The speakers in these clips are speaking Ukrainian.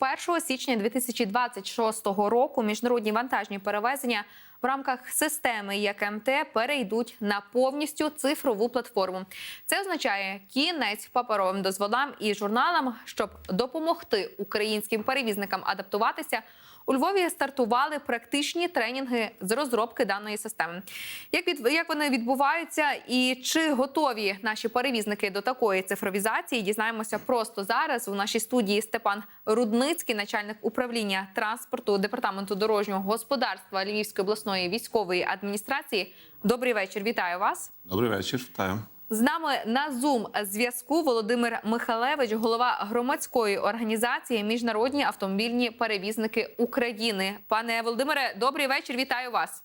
1 січня 2026 року міжнародні вантажні перевезення в рамках системи ЄКМТ перейдуть на повністю цифрову платформу. Це означає кінець паперовим дозволам і журналам, щоб допомогти українським перевізникам адаптуватися. У Львові стартували практичні тренінги з розробки даної системи. Як від як вони відбуваються, і чи готові наші перевізники до такої цифровізації? Дізнаємося просто зараз. У нашій студії Степан Рудницький, начальник управління транспорту департаменту дорожнього господарства Львівської обласної військової адміністрації. Добрий вечір, вітаю вас. Добрий вечір, вітаю. З нами на Zoom зв'язку Володимир Михалевич, голова громадської організації Міжнародні автомобільні перевізники України. Пане Володимире, добрий вечір. Вітаю вас.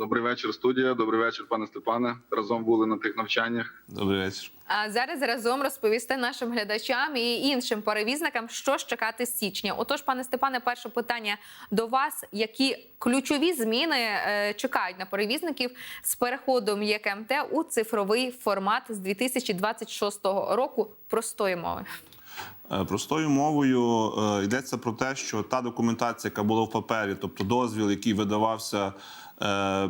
Добрий вечір, студія. Добрий вечір, пане Степане. Разом були на тих навчаннях. Добрий вечір. А зараз разом розповісти нашим глядачам і іншим перевізникам, що ж чекати з січня. Отож, пане Степане, перше питання до вас: які ключові зміни е, чекають на перевізників з переходом ЄКМТ у цифровий формат з 2026 року простої мови? Е, Простою мовою е, йдеться про те, що та документація, яка була в папері, тобто дозвіл, який видавався е,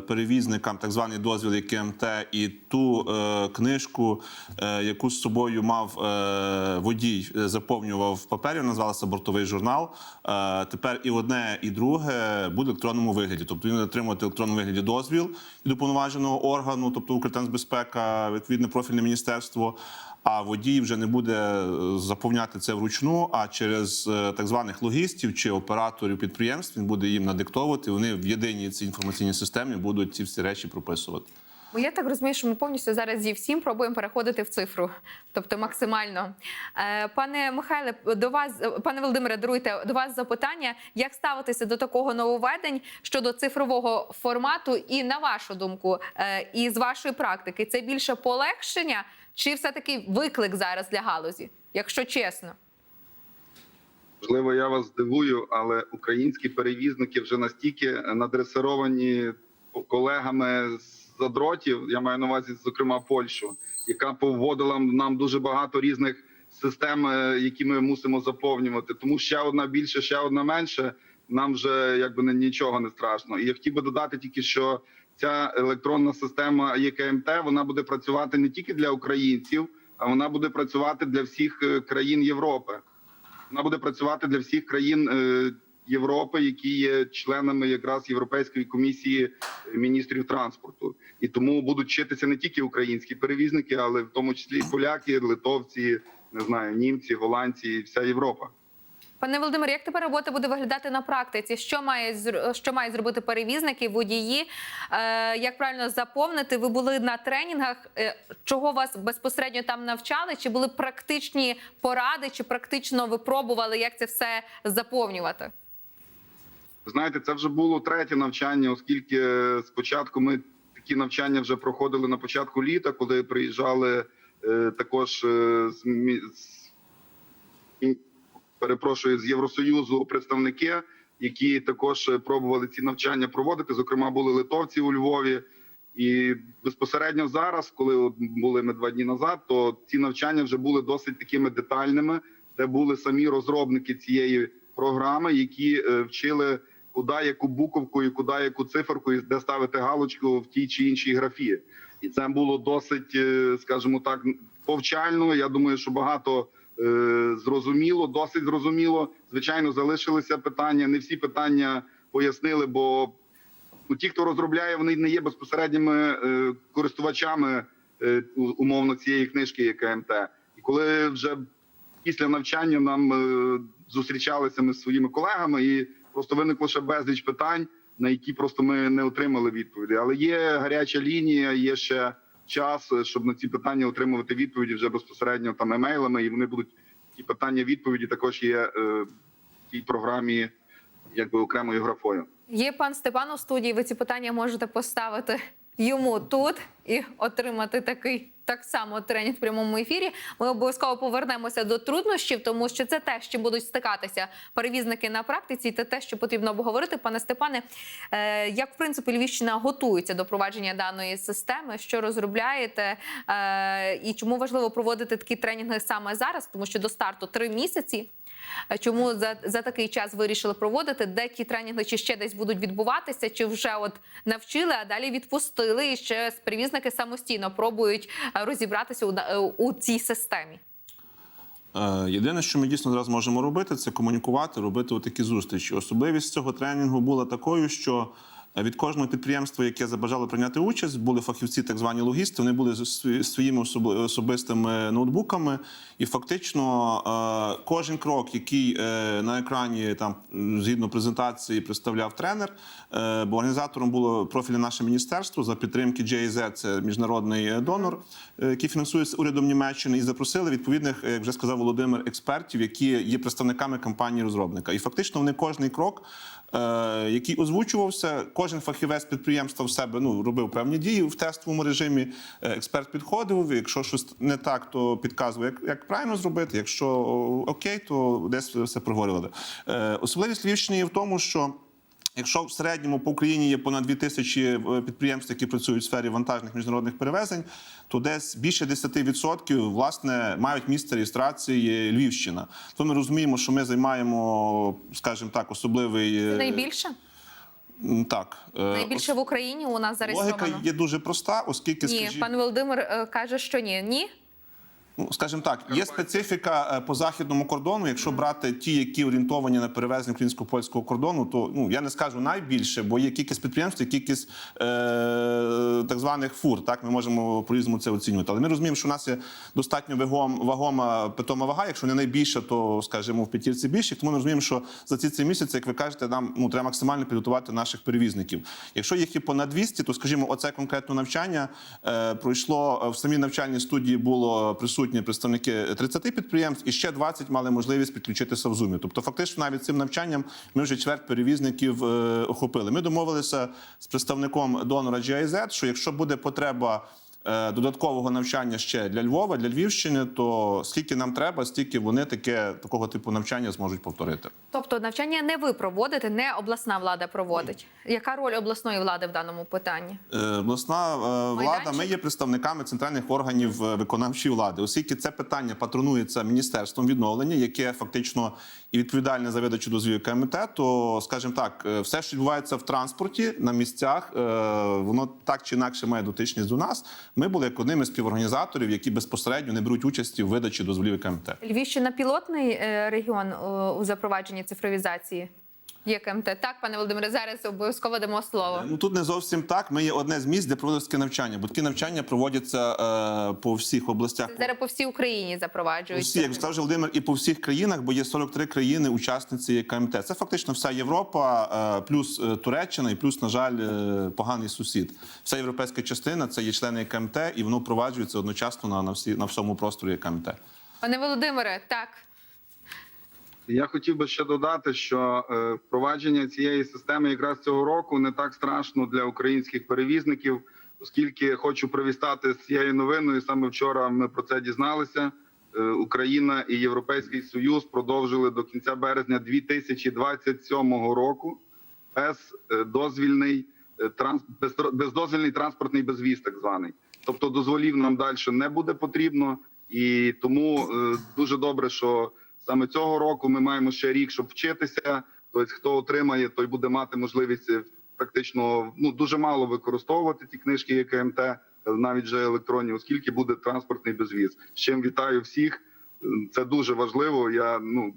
перевізникам, так званий дозвіл ЄКМТ, і ту е, книжку, е, яку з собою мав е, водій, е, заповнював папері, називалася бортовий журнал. Е, Тепер і одне, і друге буде в електронному вигляді. Тобто він отримувати в електронному вигляді дозвіл від уповноваженого органу, тобто Укртрансбезпека, відповідне профільне міністерство. А водій вже не буде е, заповняти це вручну, а через е, так званих логістів чи операторів підприємств він буде їм надиктовувати. Вони в єдиній цій інформаційній системі будуть ці всі речі прописувати. Бо я так розумію, що ми повністю зараз зі всім пробуємо переходити в цифру, тобто максимально. Е, Пане Михайле, до вас, пане Володимире, даруйте до вас запитання, як ставитися до такого нововведень щодо цифрового формату, і на вашу думку, і з вашої практики, це більше полегшення чи все-таки виклик зараз для галузі, якщо чесно? Можливо, я вас здивую, але українські перевізники вже настільки надресировані колегами з задротів. Я маю на увазі, зокрема, Польщу, яка повводила нам дуже багато різних систем, е, які ми мусимо заповнювати. Тому ще одна більше, ще одна менше. Нам вже якби не- нічого не страшно. І я хотів би додати тільки, що ця електронна система ЄКМТ вона буде працювати не тільки для українців, а вона буде працювати для всіх е, країн Європи. Вона буде працювати для всіх країн е, Європи, які є членами якраз Європейської комісії е, міністрів транспорту, і тому будуть вчитися не тільки українські перевізники, але в тому числі і поляки, литовці, не знаю, німці, голландці, вся Європа. Пане Володимир, як тепер робота буде виглядати на практиці? Що має що мають зробити перевізники, водії? Е, як правильно заповнити? Ви були на тренінгах? Е, чого вас безпосередньо там навчали? Чи були практичні поради, чи практично ви пробували, як це все заповнювати? Знаєте, це вже було третє навчання, оскільки е, спочатку ми такі навчання вже проходили на початку літа, коли приїжджали е, також е, з, і, перепрошую з Євросоюзу представники, які також е, пробували ці навчання проводити. Зокрема, були литовці у Львові. І безпосередньо зараз, коли були ми два дні назад, то ці навчання вже були досить такими детальними, де були самі розробники цієї програми, які е, вчили, куди яку буковку і куди яку циферку, і де ставити галочку в тій чи іншій графі. І це було досить, е, скажімо так, повчально. Я думаю, що багато зрозуміло, досить зрозуміло. Звичайно, залишилися питання. Не всі питання пояснили, бо ну, ті, хто розробляє, вони не є безпосередніми е, користувачами е, умовно цієї книжки ЄКМТ. І коли вже після навчання нам е, зустрічалися ми з своїми колегами, і просто виникло ще безліч питань, на які просто ми не отримали відповіді. Але є гаряча лінія, є ще час, е, щоб на ці питання отримувати відповіді вже безпосередньо там емейлами, і вони будуть ті питання відповіді також є е, в тій програмі, якби окремою графою. Є пан Степан у студії. Ви ці питання можете поставити йому тут і отримати такий так само тренінг в прямому ефірі. Ми обов'язково повернемося до труднощів, тому що це те, чим будуть стикатися перевізники на практиці, це те, що потрібно обговорити. Пане Степане, е, як в принципі Львівщина готується до провадження даної системи, що розробляєте, е, і чому важливо проводити такі тренінги саме зараз, тому що до старту три місяці. Е, Чому за, за такий час вирішили проводити? Де ті тренінги чи ще десь будуть відбуватися? Чи вже от навчили, а далі відпустили? І ще перевізники самостійно пробують розібратися у, е, у цій системі. Е, Єдине, що ми дійсно зараз можемо робити, це комунікувати, робити такі зустрічі. Особливість цього тренінгу була такою, що е, від кожного підприємства, яке забажало прийняти участь, були фахівці, так звані логісти. Вони були зі своїми особи- особистими ноутбуками, і фактично е, кожен крок, який е, на екрані там згідно презентації представляв тренер, е, бо організатором було профільне наше міністерство за підтримки JZ, це міжнародний донор, який фінансується урядом Німеччини, і запросили відповідних, як вже сказав Володимир, експертів, які є представниками компанії розробника. І фактично вони кожний крок, який озвучувався, кожен фахівець підприємства в себе ну робив певні дії в тестовому режимі. Е, Експерт підходив. Якщо щось не так, то підказував, як, як правильно зробити. Якщо окей, то десь все проговорювали. Е, Особливість Львівщини є в тому, що Якщо в середньому по Україні є понад 2 тисячі е, підприємств, які працюють в сфері вантажних міжнародних перевезень, то десь більше 10% власне мають місце реєстрації Львівщина. То ми розуміємо, що ми займаємо, скажімо так, особливий е, Найбільше так е, найбільше в Україні у нас логіка є дуже проста, оскільки Ні, скажіть, пан Володимир каже, що ні. Ні. Ну, скажімо так, є специфіка е, по західному кордону. Якщо брати ті, які орієнтовані на перевезення українсько-польського кордону, то ну я не скажу найбільше, бо є кількість підприємств, є кількість е, так званих фур. Так ми можемо по різному це оцінювати. Але ми розуміємо, що у нас є достатньо вагом, вагома питома вага. Якщо не найбільша, то скажімо в п'ятірці більше. Тому ми розуміємо, що за ці ці місяці, як ви кажете, нам ну треба максимально підготувати наших перевізників. Якщо їх є понад 200, то скажімо, оце конкретне навчання е, пройшло в самій навчальній студії. Було присутні представники 30 підприємств, і ще 20 мали можливість підключитися в Zoom. Тобто, фактично, навіть цим навчанням ми вже чверть перевізників е, охопили. Ми домовилися з представником донора GIZ, що якщо буде потреба. Е, Додаткового навчання ще для Львова, для Львівщини, то скільки нам треба, стільки вони таке такого типу навчання зможуть повторити. Тобто навчання не ви проводите, не обласна влада проводить. Яка роль обласної влади в даному питанні? Е, Обласна е, влада, ми є представниками центральних органів е, виконавчої влади, оскільки це питання патронується міністерством відновлення, яке фактично і відповідальне за видачу дозвілів КМТ, то скажімо так, все, що відбувається в транспорті на місцях, е, воно так чи інакше має дотичність до нас. Ми були як одними з співорганізаторів, які безпосередньо не беруть участі в видачі дозволів КМТ. Львівщина пілотний е, регіон е, у запровадженні цифровізації. Є КМТ. Так, пане Володимире, зараз обов'язково дамо слово. Ну тут не зовсім так. Ми є одне з місць, де проводиться навчання, бо такі навчання проводяться е, по всіх областях. Зараз по всій Україні запроваджують. Усі, як сказав Володимир, і по всіх країнах, бо є 43 країни учасниці КМТ. Це фактично вся Європа, е, плюс е, Туреччина, і плюс, на жаль, е, поганий сусід. Вся європейська частина це є члени КМТ, і воно впроваджується одночасно на, на всі на всьому просторі КМТ. Пане Володимире, так. Я хотів би ще додати, що е, впровадження цієї системи якраз цього року не так страшно для українських перевізників, оскільки хочу привістати з цією новиною. Саме вчора ми про це дізналися. Е, Україна і Європейський Союз продовжили до кінця березня 2027 року бездозвільний е, без- бездозвільний транспортний безвіз, так званий. Тобто дозволів нам далі не буде потрібно, і тому дуже добре, що саме цього року ми маємо ще рік, щоб вчитися. Тобто, хто отримає, той буде мати можливість е, практично ну дуже мало використовувати ті книжки, як КМТ, е, навіть вже електронні, оскільки буде транспортний безвіз. З чим вітаю всіх. Це дуже важливо. Я ну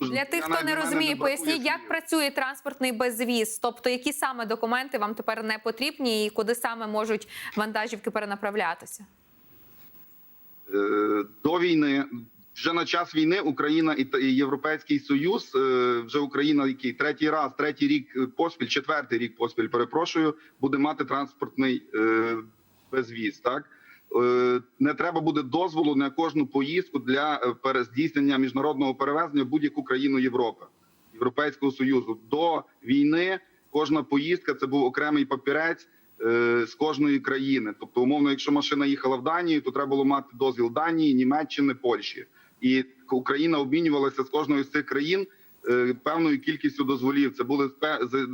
Для тих, хто не розуміє, бракує поясніть, як працює транспортний безвіз, тобто які саме документи вам тепер не потрібні і куди саме можуть вантажівки перенаправлятися. Е, до війни. Вже на час війни Україна і Європейський Союз е, вже Україна, який третій раз, третій рік е, поспіль, четвертий рік поспіль, перепрошую, буде мати транспортний е, безвіз. Так не треба буде дозволу на кожну поїздку для здійснення міжнародного перевезення в будь-яку країну Європи, Європейського Союзу. До війни кожна поїздка це був окремий папірець з кожної країни. Тобто, умовно, якщо машина їхала в Данію, то треба було мати дозвіл Данії, Німеччини, Польщі. І Україна обмінювалася з кожною з цих країн е, певною кількістю дозволів. Це були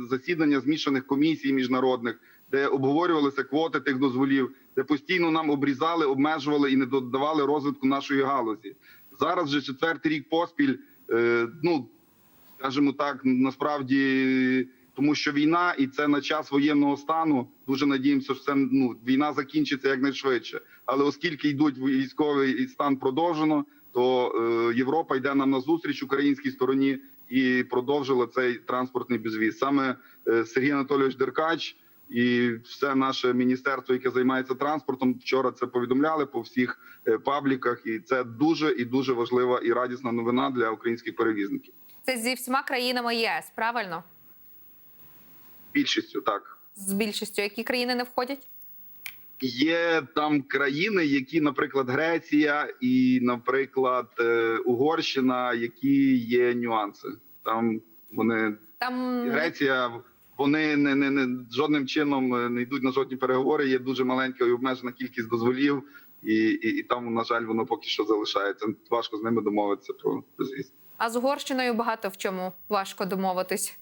засідання змішаних комісій міжнародних, де обговорювалися квоти тих дозволів, де постійно нам обрізали, обмежували і не додавали розвитку нашої галузі. Зараз вже четвертий рік поспіль. Е, ну скажімо так, насправді. Тому що війна, і це на час воєнного стану. Дуже надіємося, що це ну війна закінчиться якнайшвидше. Але оскільки йдуть військовий стан продовжено, то е, Європа йде нам на зустріч українській стороні і продовжила цей транспортний безвіз. Саме е, Сергій Анатолійович Деркач і все наше міністерство, яке займається транспортом, вчора це повідомляли по всіх е, пабліках, і це дуже і дуже важлива і радісна новина для українських перевізників. Це зі всіма країнами ЄС, правильно? Більшістю так. З більшістю, які країни не входять? Є там країни, які, наприклад, Греція і, наприклад, е, Угорщина, які є нюанси. Там вони Там Греція, вони не, не, не жодним чином е, не йдуть на жодні переговори. Є дуже маленька і обмежена кількість дозволів, і, і, і там, на жаль, воно поки що залишається. Важко з ними домовитися про безвіз. А з Угорщиною багато в чому важко домовитись.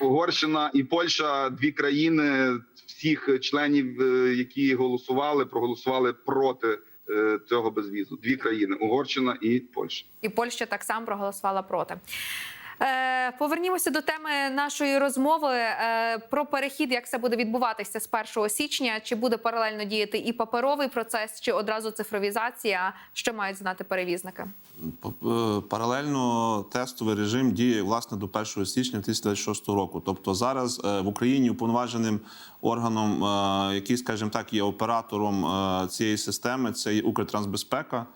Угорщина і Польща дві країни всіх членів, е, які голосували, проголосували проти е, цього безвізу. Дві країни Угорщина і Польща. І Польща так само проголосувала проти. Е, повернімося до теми нашої розмови е, про перехід, як це буде відбуватися з 1 січня. Чи буде паралельно діяти і паперовий процес, чи одразу цифровізація? Що мають знати перевізники? Е, Паралельно тестовий режим діє власне до 1 січня 2026 року. Тобто зараз в Україні уповноваженим органом, який, скажімо так, є оператором цієї системи, це є Укртрансбезпека.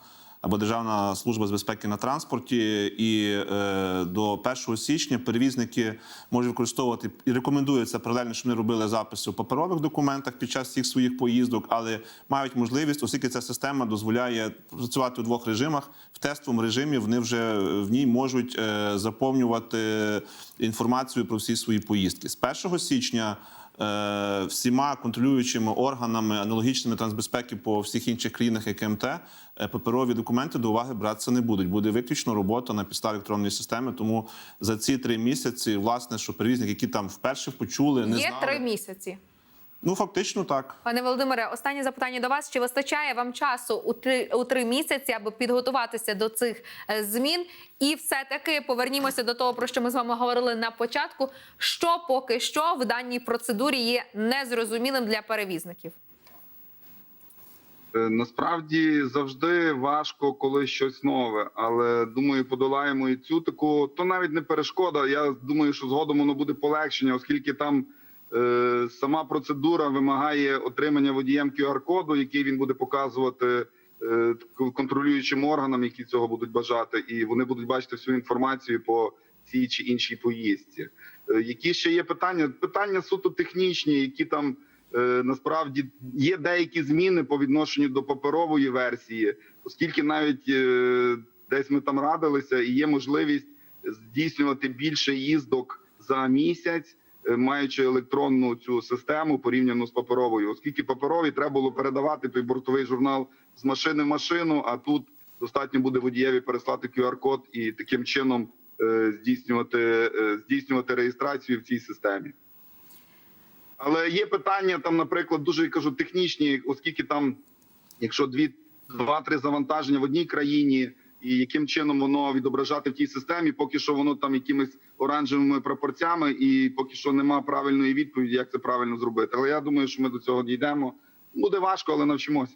Або Державна служба з безпеки на транспорті, і е, до 1 січня перевізники можуть використовувати і рекомендується паралельно, щоб вони робили записи у паперових документах під час всіх своїх поїздок, але мають можливість, оскільки ця система дозволяє працювати у двох режимах. В тестовому режимі вони вже в ній можуть е, заповнювати інформацію про всі свої поїздки. З 1 січня всіма контролюючими органами аналогічними трансбезпеки по всіх інших країнах, як МТ, е, паперові документи до уваги братися не будуть. Буде виключно робота на підставі електронної системи. Тому за ці три місяці, власне, що перевізники, які там вперше почули, не Є знали. три місяці. Ну фактично так. Пане Володимире, останнє запитання до вас: чи вистачає вам часу у три у три місяці, аби підготуватися до цих е, змін? І все таки повернімося до того, про що ми з вами говорили на початку. Що поки що в даній процедурі є незрозумілим для перевізників? Е, Насправді завжди важко, коли щось нове, але думаю, подолаємо і цю таку. То навіть не перешкода. Я думаю, що згодом воно буде полегшення, оскільки там сама процедура вимагає отримання водієм QR-коду, який він буде показувати е, контролюючим органам, які цього будуть бажати, і вони будуть бачити всю інформацію по цій чи іншій поїздці. Е, які ще є питання? Питання суто технічні, які там. Е, насправді є деякі зміни по відношенню до паперової версії, оскільки навіть е, десь ми там радилися, і є можливість здійснювати більше їздок за місяць, е, маючи електронну цю систему порівняно з паперовою, оскільки паперові треба було передавати той бортовий журнал з машини в машину. А тут достатньо буде водієві переслати QR-код і таким чином е, здійснювати, е, здійснювати реєстрацію в цій системі. Але є питання там, наприклад, дуже я кажу технічні, оскільки там, якщо дві два-три завантаження в одній країні, і яким чином воно відображати в тій системі, поки що воно там якимись оранжевими пропорцями, і поки що нема правильної відповіді, як це правильно зробити. Але я думаю, що ми до цього дійдемо. Буде важко, але навчимося.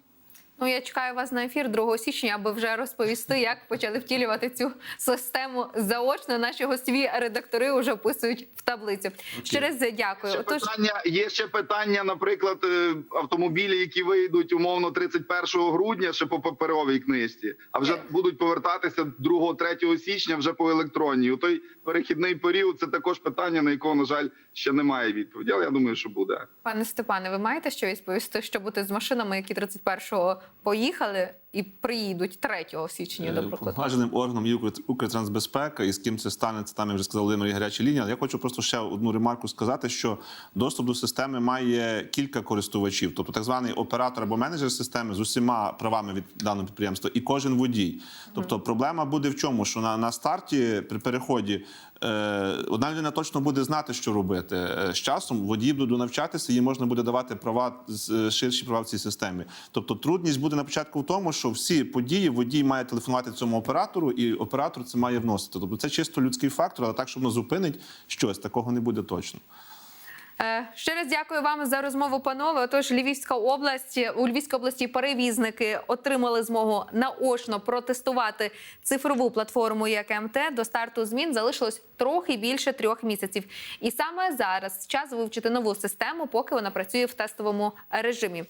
Ну я чекаю вас на ефір 2 січня, аби вже розповісти, як почали втілювати цю систему заочно. Наші гостєві редактори вже описують в таблицю. Ще раз дякую. Ще Отож, питання, є ще питання, наприклад, е, автомобілі, які вийдуть умовно 31 грудня, ще по паперовій книжці, а вже будуть повертатися 2-3 січня вже по електронній. У той перехідний період це також питання, на якого, на жаль, ще немає відповіді. Але я думаю, що буде. пане Степане, ви маєте що відповісти, що буде з машинами, які 31-го поїхали і приїдуть 3 січня, Е, до прикладу? Поважним органом є Укр- Укртрансбезпека, і з ким це станеться, там я вже сказав Володимир, є гаряча лінія. Я хочу просто ще одну ремарку сказати, що доступ до системи має кілька користувачів, тобто так званий оператор або менеджер системи з усіма правами від даного підприємства, і кожен водій. Тобто проблема буде в чому, що на, на старті при переході е, одна людина точно буде знати, що робити. Е, З часом водії будуть навчатися, їй можна буде давати права е, ширші права в цій системі. Тобто трудність буде на початку в тому, що всі події водій має телефонувати цьому оператору, і оператор це має вносити. Тобто це чисто людський фактор, але так, що воно зупинить щось, такого не буде точно. Е, Ще раз дякую вам за розмову, панове. Отож, Львівська область у Львівській області перевізники отримали змогу наочно протестувати цифрову платформу як МТ. До старту змін залишилось трохи більше трьох місяців. І саме зараз час вивчити нову систему, поки вона працює в тестовому режимі.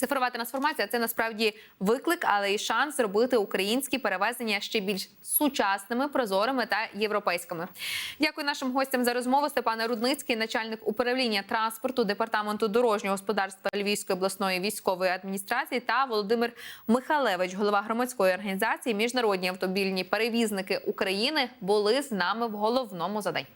Цифрова трансформація це насправді виклик, але й шанс зробити українські перевезення ще більш сучасними, прозорими та європейськими. Дякую нашим гостям за розмову. Степан Рудницький, начальник управління транспорту департаменту дорожнього господарства Львівської обласної військової адміністрації, та Володимир Михалевич, голова громадської організації Міжнародні автомобільні перевізники України, були з нами в головному за день.